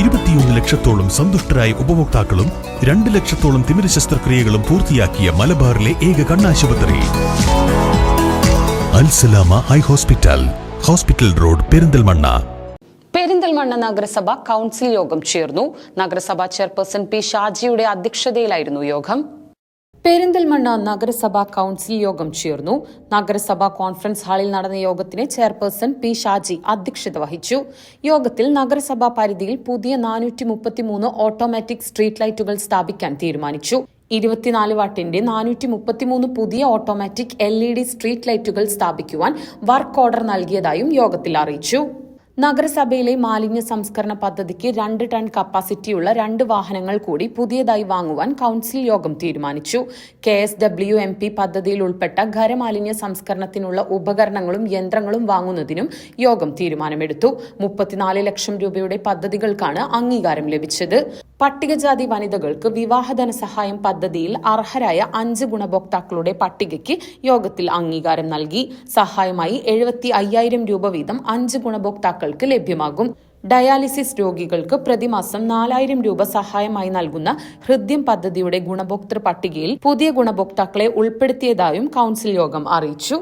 ഇരുപത്തിയൊന്ന് ലക്ഷത്തോളം സന്തുഷ്ടരായ ഉപഭോക്താക്കളും രണ്ട് ലക്ഷത്തോളം തിമിര ശസ്ത്രക്രിയകളും പൂർത്തിയാക്കിയ മലബാറിലെ ഏക കണ്ണാശുപത്രി. Alsalama eye hospital hospital road Perinthalmanna. Perinthalmanna നഗരസഭ കൗൺസിൽ യോഗം ചേർന്നു. നഗരസഭാ ചെയർപേഴ്സൺ പി ഷാജിയുടെ അധ്യക്ഷതയിലായിരുന്നു യോഗം. പെരിന്തൽമണ്ണ നഗരസഭാ കൗൺസിൽ യോഗം ചേർന്നു. നഗരസഭാ കോൺഫറൻസ് ഹാളിൽ നടന്ന യോഗത്തിന് ചെയർപേഴ്സൺ പി ഷാജി അധ്യക്ഷത വഹിച്ചു. യോഗത്തിൽ നഗരസഭാ പരിധിയിൽ പുതിയ നാനൂറ്റി മുപ്പത്തിമൂന്ന് ഓട്ടോമാറ്റിക് സ്ട്രീറ്റ് ലൈറ്റുകൾ സ്ഥാപിക്കാൻ തീരുമാനിച്ചു. ഇരുപത്തിനാല് വാട്ടിന്റെ നാനൂറ്റി മുപ്പത്തിമൂന്ന് പുതിയ automatic L E D street ലൈറ്റുകൾ സ്ഥാപിക്കുവാൻ വർക്ക് ഓർഡർ നൽകിയതായും യോഗത്തിൽ അറിയിച്ചു. നഗരസഭയിലെ മാലിന്യ സംസ്കരണ പദ്ധതിക്ക് രണ്ട് ടൺ കപ്പാസിറ്റിയുള്ള രണ്ട് വാഹനങ്ങൾ കൂടി പുതിയതായി വാങ്ങുവാൻ കൌൺസിൽ യോഗം തീരുമാനിച്ചു. K S W M P പദ്ധതിയിൽ ഉൾപ്പെട്ട ഖരമാലിന്യ സംസ്കരണത്തിനുള്ള ഉപകരണങ്ങളും യന്ത്രങ്ങളും വാങ്ങുന്നതിനും യോഗം തീരുമാനമെടുത്തു. മുപ്പത്തിനാല് ലക്ഷം രൂപയുടെ പദ്ധതികൾക്കാണ് അംഗീകാരം ലഭിച്ചത്. പട്ടികജാതി വനിതകൾക്ക് വിവാഹ ധനസഹായം പദ്ധതിയിൽ അർഹരായ അഞ്ച് ഗുണഭോക്താക്കളുടെ പട്ടികയ്ക്ക് യോഗത്തിൽ അംഗീകാരം നൽകി. സഹായമായി എഴുപത്തി അയ്യായിരം രൂപ വീതം അഞ്ച് ഗുണഭോക്താക്കൾക്ക് ലഭ്യമാകും. ഡയാലിസിസ് രോഗികൾക്ക് പ്രതിമാസം നാലായിരം രൂപ സഹായമായി നൽകുന്ന ഹൃദ്യം പദ്ധതിയുടെ ഗുണഭോക്തൃ പട്ടികയിൽ പുതിയ ഗുണഭോക്താക്കളെ ഉൾപ്പെടുത്തിയതായും കൗൺസിൽ യോഗം അറിയിച്ചു.